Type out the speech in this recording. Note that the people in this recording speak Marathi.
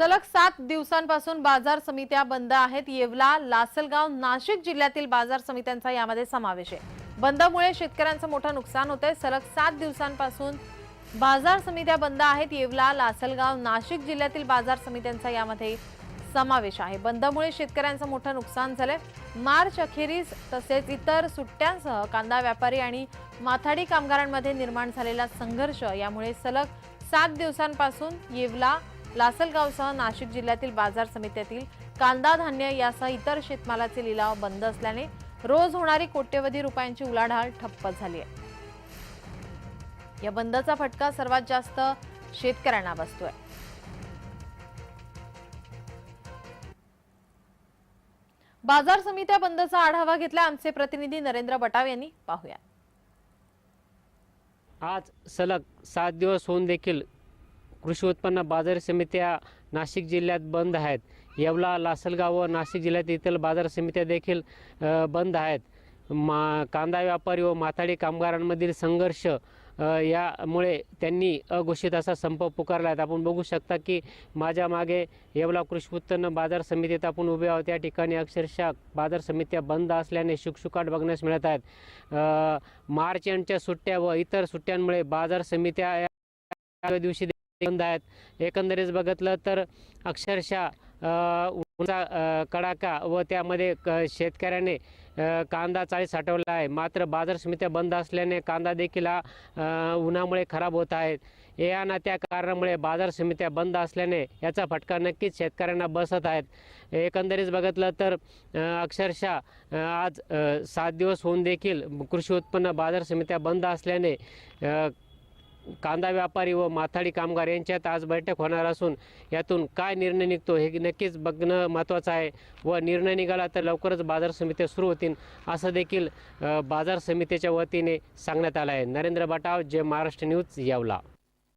सलग सात दिवसांपासून बाजार समित्या बंद आहेत. येवला लासलगाव नाशिक जिल्ह्यातील बाजार समित्यांचा यामध्ये समावेश आहे. बंदमुळे शेतकऱ्यांचं मोठं नुकसान होतंय. सलग सात दिवसांपासून बाजार समित्या बंद आहेत. येवला लासलगाव नाशिक जिल्ह्यातील बाजार समित्यांचा यामध्ये समावेश आहे. बंदमुळे शेतकऱ्यांचं मोठं नुकसान झालंय. मार्च अखेरीस तसेच इतर सुट्ट्यांसह कांदा व्यापारी आणि माथाडी कामगारांमध्ये निर्माण झालेला संघर्ष यामुळे सलग सात दिवसांपासून येवला लासलगावसह नाशिक जिल्ह्यातील बाजार समित्यातील कांदा धान्य यासह इतर शेतमालाचे लिलाव बंद असल्याने रोज होणारी कोट्यवधी रुपयांची उलाढाल ठप्प झाली आहे. या बंदचा फटका सर्वात जास्त शेतकऱ्यांना बसतोय. बाजार समित्या बंदचा आढावा घेतला आमचे प्रतिनिधी नरेंद्र बटाव यांनी. पाहूया. आज सलग सात दिवस होऊन देखील कृषी उत्पन्न बाजार समित्या नाशिक जिल्ह्यात बंद आहेत. येवला लासलगाव व नाशिक जिल्ह्यात इतर बाजार समित्या देखील बंद आहेत. मा कांदा व्यापारी व माथाडी कामगारांमधील संघर्ष यामुळे त्यांनी अघोषित असा संप पुकारला आहे. आपण बघू शकता की माझ्या मागे येवला कृषी उत्पन्न बाजार समितीत आपण उभे आहोत. त्या ठिकाणी अक्षरशः बाजार समित्या बंद असल्याने शुकशुकाट बघण्यास मिळत आहेत. मार्च एंडच्या सुट्ट्या व इतर सुट्ट्यांमुळे बाजार समित्या या दिवशी बंद आहेत. एकंदरीत बघितलं तर अक्षरशः उन्हाचा कडाका व त्यामध्ये क शेतकऱ्याने कांदा चाळीस साठवला आहे. मात्र बाजार समित्या बंद असल्याने कांदा देखील हा उन्हामुळे खराब होत आहेत. या ना त्या कारणामुळे बाजार समित्या बंद असल्याने याचा फटका नक्कीच शेतकऱ्यांना बसत आहेत. एकंदरीत बघितलं तर अक्षरशः आज सात दिवस होऊन देखील कृषी उत्पन्न बाजार समित्या बंद असल्याने कांदा व्यापारी व माथाडी कामगार यांच्यात आज बैठक होणार असून यातून काय निर्णय निघतो हे नक्कीच बघणं महत्त्वाचं आहे व निर्णय निघाला तर लवकरच बाजार समित्या सुरू होतील असं देखील बाजार समितीच्या वतीने सांगण्यात आलं आहे. नरेंद्र बटाव जे महाराष्ट्र न्यूज यावला.